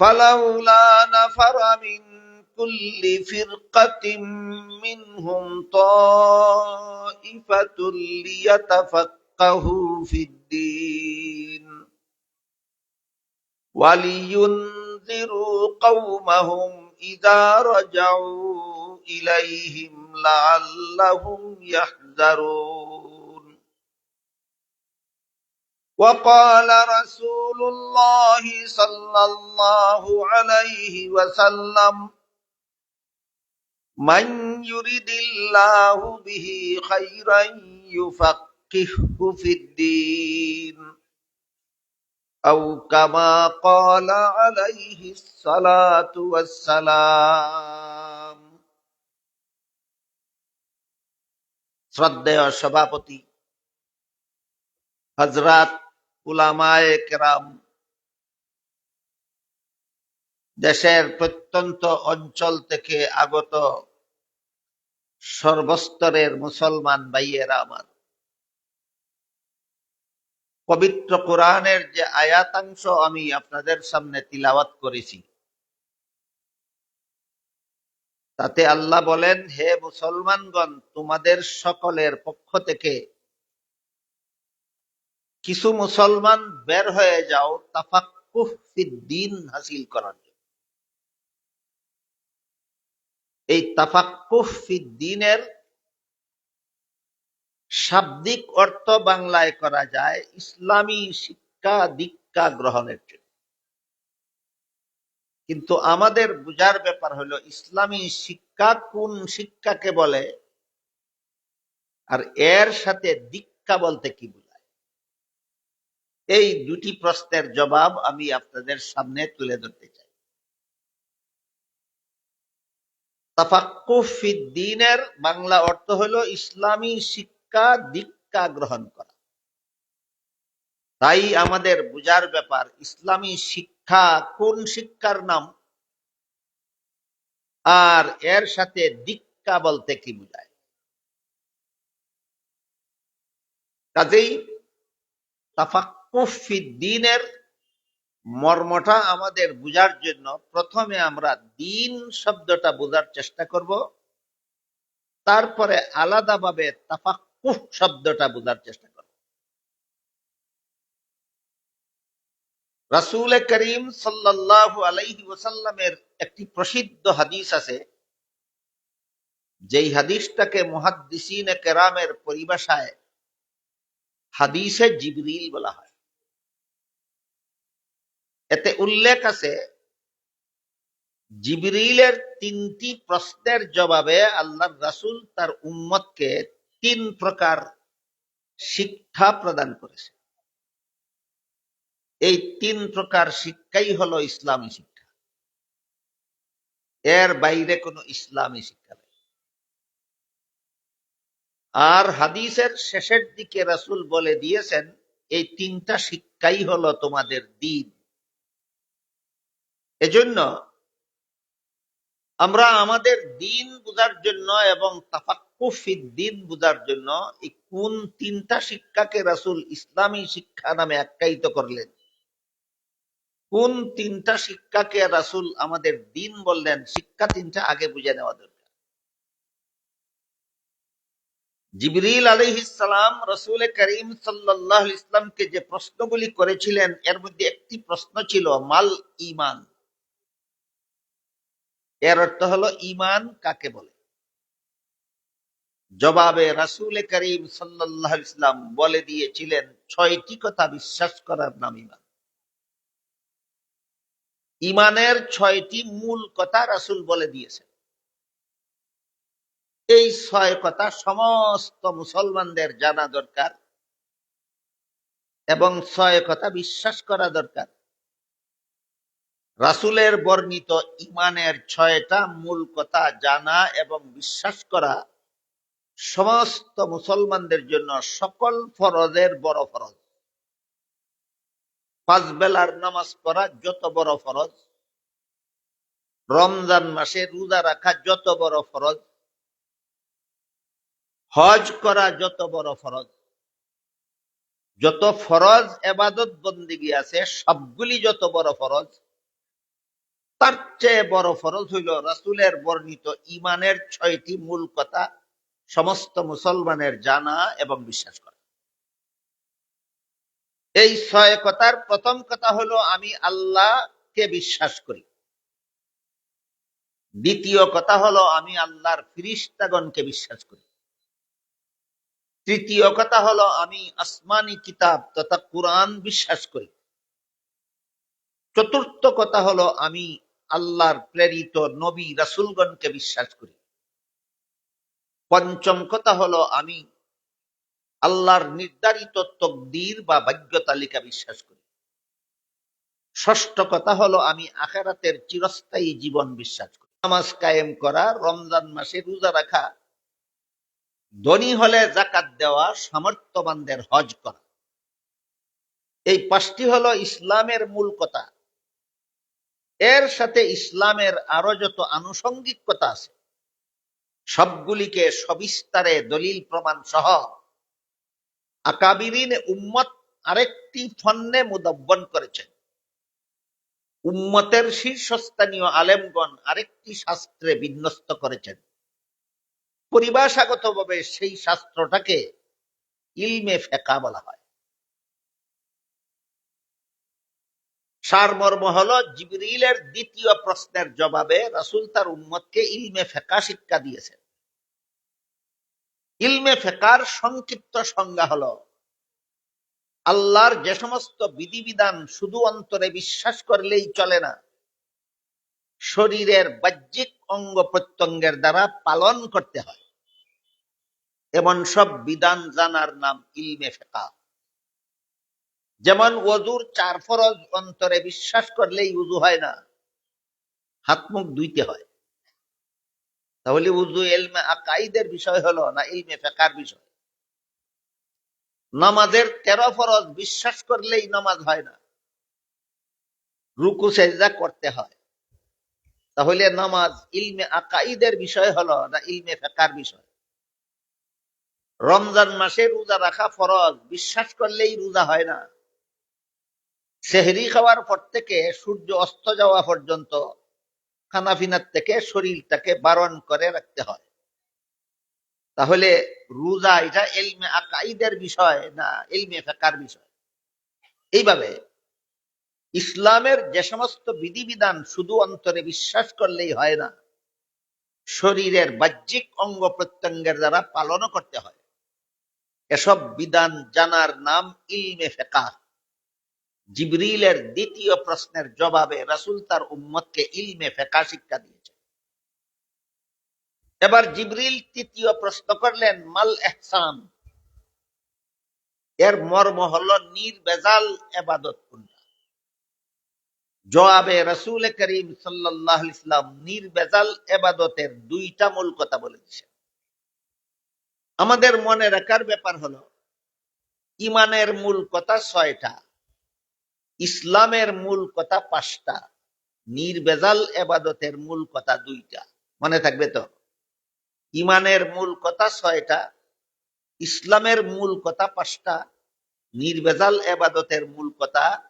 فلولا نفر من كل فرقة منهم طائفة ليتفقهوا في الدين ولينذروا قومهم إذا رجعوا إليهم لعلهم يحذرون وقال رسول الله صلى الله عليه وسلم من يرد الله به خيرا يفقهه في الدين أو كما قال عليه الصلاة والسلام শ্রদ্ধেয় সভাপতি হজরত উলামায়ে কেরাম। দেশের প্রত্যন্ত অঞ্চল থেকে আগত সর্বস্তরের মুসলমান ভাইয়েরা আমার। পবিত্র কোরআনের যে আয়াতাংশ আমি আপনাদের সামনে তিলাওয়াত করেছি। তাতে আল্লাহ বলেন, হে মুসলমানগণ, তোমাদের সকলের পক্ষ থেকে কিছু মুসলমান বের হয়ে যাও দিন হাসিল করার জন্য। এই তাফাক্কুহ দিনের শাব্দিক অর্থ বাংলায় করা যায় ইসলামী শিক্ষা দীক্ষা গ্রহণের জন্য। কিন্তু আমাদের বুঝার ব্যাপার হলো, ইসলামী শিক্ষা কোন শিক্ষাকে বলে? আর এর সাথে দীক্ষা বলতে কি বোঝায় এই দুটি প্রশ্নের জবাব আমি আপনাদের সামনে তুলে ধরতে চাই। তাফাক্কুফিদ্দিনের বাংলা অর্থ হলো ইসলামী শিক্ষা দীক্ষা গ্রহণ করা। তাই আমাদের বুঝার ব্যাপার, ইসলামী শিক্ষা কোন শিক্ষার নাম? আর এর সাথে দীক্ষা বলতে কি বোঝায়? কাজেই তাফাক্কুফিদ্দিনের মর্মটা আমাদের বুঝার জন্য প্রথমে আমরা দিন শব্দটা বোঝার চেষ্টা করব। তারপরে আলাদাভাবে তাফাক্কুফ শব্দটা বোঝার চেষ্টা করব। রাসূল করিম সাল্লাল্লাহু আলাইহি ওয়াসাল্লামের একটি প্রসিদ্ধ হাদিস আছে। যেই হাদিসটাকে মুহাদ্দিসিনে কেরামের পরিভাষায় হাদিসে জিবরিল বলা হয়। এতে উল্লেখ আছে, জিবরিলের তিনটি প্রশ্নের জবাবে আল্লাহ রাসূল তার উম্মতকে তিন প্রকার শিক্ষা প্রদান করেছে। এই তিন প্রকার শিক্ষাই হলো ইসলামী শিক্ষা। এর বাইরে কোনো ইসলামী শিক্ষা নেই। আর হাদিসের শেষের দিকে রাসূল বলে দিয়েছেন, এই তিনটা শিক্ষাই হলো তোমাদের দিন। এজন্য আমরা আমাদের দিন বোঝার জন্য এবং তাফাক্কুফিদ দিন বোঝার জন্য এই কোন তিনটা শিক্ষাকে রাসূল ইসলামী শিক্ষা নামে আখ্যায়িত করলেন? কোন তিনটা শিক্ষাকে রাসূল আমাদের দিন বললেন? শিক্ষা তিনটা আগে বুঝে নেওয়া দরকার। জিবরিল আলহিসাম রসুল করিম সাল্লাহ ইসলামকে যে প্রশ্নগুলি করেছিলেন, এর মধ্যে একটি প্রশ্ন ছিল, মাল ইমান এর অর্থ হলো ইমান কাকে বলে? জবাবে রাসূল করিম আলাইহি ইসলাম বলে দিয়েছিলেন, ছয়টি কথা বিশ্বাস করার নাম ইমান ইমানের ছয়টি মূল কথা রাসূল বলে দিয়েছেন। এই ছয় কথা সমস্ত মুসলমানদের জানা দরকার এবং ছয় কথা বিশ্বাস করা দরকার। রাসূলের বর্ণিত ইমানের ছয়টা মূল কথা জানা এবং বিশ্বাস করা সমস্ত মুসলমানদের জন্য সকল ফরজের বড় ফরজ। পাঁচ বেলার নামাজ পড়া যত বড় ফরজ। রমজান মাসে রোজা রাখা যত বড় ফরজ। হজ করা যত বড় ফরজ। যত ফরজ এবাদত বন্দিগি আছে, সবগুলি যত বড় ফরজ। তার চেয়ে বড় ফরজ হইল রাসূলের বর্ণিত ইমানের ছয়টি মূল কথা সমস্ত মুসলমানের জানা এবং বিশ্বাস করা। এই ছয় কথার প্রথম কথা হলো, আমি আল্লাহকে বিশ্বাস করি। দ্বিতীয় কথা হলো, আমি আল্লাহর ফিরিস্তাগণকে বিশ্বাস করি। তৃতীয় কথা হলো, আমি আসমানি কিতাব তথা কোরআন বিশ্বাস করি। চতুর্থ কথা হলো, আমি আল্লাহর প্রেরিত নবী রাসূলগণকে বিশ্বাস করি। পঞ্চম কথা হলো আমি আল্লাহর নির্ধারিত তকদির বা ভাগ্য তালিকা বিশ্বাস করি। ষষ্ঠ কথা হলো আমি আখেরাতের চিরস্থায়ী জীবন বিশ্বাস করি। নামাজ কায়েম করা, রমজান মাসে রোজা রাখা, ধনী হলে জাকাত দেওয়া, সামর্থ্যবানদের হজ করা। এই পাঁচটি হলো ইসলামের মূল কথা। এর সাথে ইসলামের আরও যত আনুষঙ্গিক কথা আছে, সবগুলিকে সবিস্তারে দলিল প্রমাণ সহ আকাবিরিন উম্মত আরেকটি ফন্নে মুদব্বন করেছেন। উম্মতের শীর্ষস্থানীয় আলেমগণ আরেকটি শাস্ত্রে বিন্যস্ত করেছেন। পরিভাষাগতভাবে সেই শাস্ত্রটাকে ইলমে ফেকা বলা হয়। সারমর্ম হলো জিবরিলের দ্বিতীয় প্রশ্নের জবাবে রাসূল তার উম্মতকে ইলমে ফেকা শিক্ষা দিয়েছেন। ইলমে ফেকার সংক্ষিপ্ত সংজ্ঞা হলো, আল্লাহর যে সমস্ত বিধিবিধান শুধু অন্তরে বিশ্বাস করলেই চলে না, শরীরের বাহ্যিক অঙ্গ প্রত্যঙ্গের দ্বারা পালন করতে হয়। এমন সব বিধান জানার নাম ইলমে ফেকা যেমন ওজুর চার ফরজ অন্তরে বিশ্বাস করলেই উজু হয় না, হাত মুখ ধুইতে হয়। তাহলে উজু এলমে আকাইদের বিষয় হলো না ইলমে ফেকার বিষয়? নামাজের তেরো ফরজ বিশ্বাস করলেই নামাজ হয় না। রুকু, সেজদা করতে হয়। তাহলে নামাজ ইলমে আকাইদের বিষয় হলো না ইলমে ফেকার বিষয়? রমজান মাসে রোজা রাখা ফরজ, বিশ্বাস করলেই রোজা হয় না। সেহরি খাওয়ার পর থেকে সূর্য অস্ত যাওয়া পর্যন্ত খানাফিনার থেকে শরীরটাকে বারণ করে রাখতে হয়। তাহলে রোজা এটা এলমে আকাইদের বিষয় না এলমে ফেকার বিষয়? এইভাবে ইসলামের যে সমস্ত বিধিবিধান শুধু অন্তরে বিশ্বাস করলেই হয় না, শরীরের বাহ্যিক অঙ্গ প্রত্যঙ্গের দ্বারা পালনও করতে হয়। এসব বিধান জানার নাম ইলমে ফেকা জিবরিলের দ্বিতীয় প্রশ্নের জবাবে রাসূল তার উম্মতকে ইলমে ফেকা শিক্ষা দিয়েছে এবার জিবরিল তৃতীয় প্রশ্ন করলেন, মাল এহসান এর মর্ম হলো নির্বেজাল এবাদত জবাবে রাসূল করিম আলাইহি ইসলাম নির্বেজাল এবাদতের দুইটা মূল কথা বলে দিয়েছেন। আমাদের মনে রাখার ব্যাপার হলো ইমানের মূল কথা ছয়টা। ইসলামের মূল কথা পাঁচটা। নির্বেজাল এবাদতের মূল কথা দুইটা। মনে থাকবে তো? ইমানের মূল কথা ছয়টা, ইসলামের মূল কথা পাঁচটা, নির্বেজাল এবাদতের মূল কথা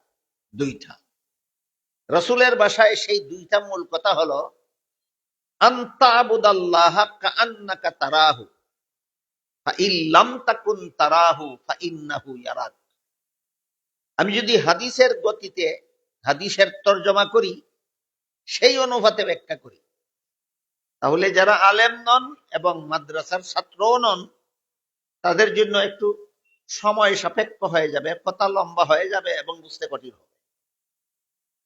দুইটা। রসুলের বাসায় সেই দুইটা মূল কথা হলো তারাহু তারাহু ইয়ারাক আমি যদি হাদিসের গতিতে, হাদিসের তর্জমা করি, সেই অনুপাতে ব্যাখ্যা করি। তাহলে যারা আলেম নন এবং মাদ্রাসার ছাত্রও নন, তাদের জন্য একটু সময় সাপেক্ষ হয়ে যাবে, কথা লম্বা হয়ে যাবে এবং বুঝতে কঠিন হবে।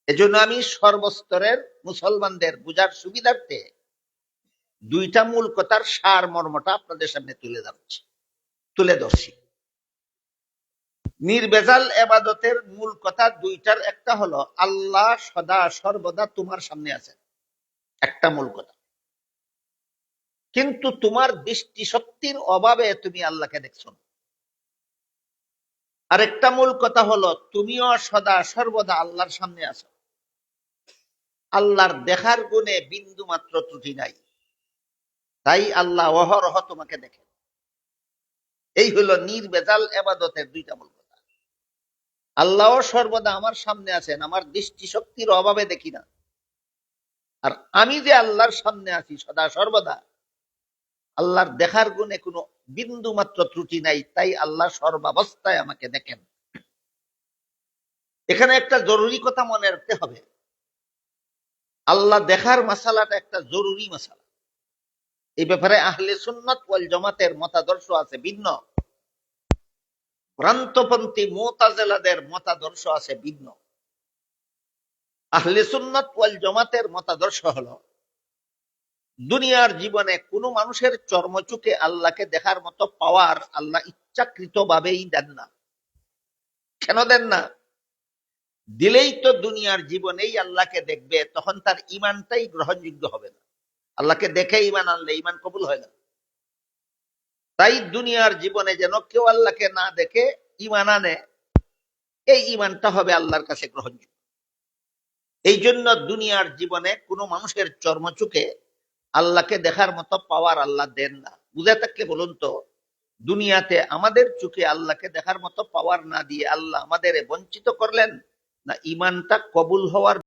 এজন্য আমি সর্বস্তরের মুসলমানদের বুঝার সুবিধার্থে দুইটা মূল কথার সার মর্মটা আপনাদের সামনে তুলে ধরছি তুলে ধরছি। নির্বেজাল এবাদতের মূল কথা দুইটার একটা হলো, আল্লাহ সদা সর্বদা তোমার সামনে আছেন। একটা মূল কথা। কিন্তু তোমার দৃষ্টি শক্তির অভাবে তুমি আল্লাহকে দেখছ না। আরেকটা মূল কথা হলো, তুমিও সদা সর্বদা আল্লাহর সামনে আছো। আল্লাহর দেখার গুণে বিন্দু মাত্র ত্রুটি নাই। তাই আল্লাহ অহরহ তোমাকে দেখেন। এই হলো নির্বেজাল এবাদতের দুইটা মূল কথা। আল্লাহ সর্বদা আমার সামনে আছেন, আমার দৃষ্টি শক্তির অভাবে দেখি না। আর আমি যে আল্লাহর সামনে আছি, সদা সর্বদা আল্লাহর দেখার গুণে কোনো বিন্দু মাত্র ত্রুটি নাই, তাই আল্লাহ সর্বাবস্থায় আমাকে দেখেন। এখানে একটা জরুরি কথা মনে রাখতে হবে। আল্লাহ দেখার মাসালাটা একটা জরুরি মাসালা। এই ব্যাপারে আহলে সুন্নত ওয়াল জমাতের মতাদর্শ আছে ভিন্ন। ভ্রান্তপন্থী মোতাজেলাদের মতাদর্শ আছে ভিন্ন। আহলে সুন্নত ওয়াল জমাতের মতাদর্শ হলো, দুনিয়ার জীবনে কোনো মানুষের চর্মচুকে আল্লাহকে দেখার মতো পাওয়ার আল্লাহ ইচ্ছাকৃত ভাবেই দেন না। কেন দেন না? দিলেই তো দুনিয়ার জীবনেই আল্লাহকে দেখবে, তখন তার ইমানটাই গ্রহণযোগ্য হবে না। আল্লাহকে দেখে ইমান আনলে ইমান কবুল হয় না। তাই দুনিয়ার জীবনে যেন কেউ আল্লাহকে না দেখে ইমান আনে, এই ইমানটা হবে আল্লাহর কাছে গ্রহণযোগ্য। এই জন্য দুনিয়ার জীবনে কোনো মানুষের চর্মচুকে আল্লাহকে দেখার মতো পাওয়ার আল্লাহ দেন না। বুঝে থাকলে বলুন তো, দুনিয়াতে আমাদের চোখে আল্লাহকে দেখার মতো পাওয়ার না দিয়ে আল্লাহ আমাদের বঞ্চিত করলেন? না ইমানটা কবুল হওয়ার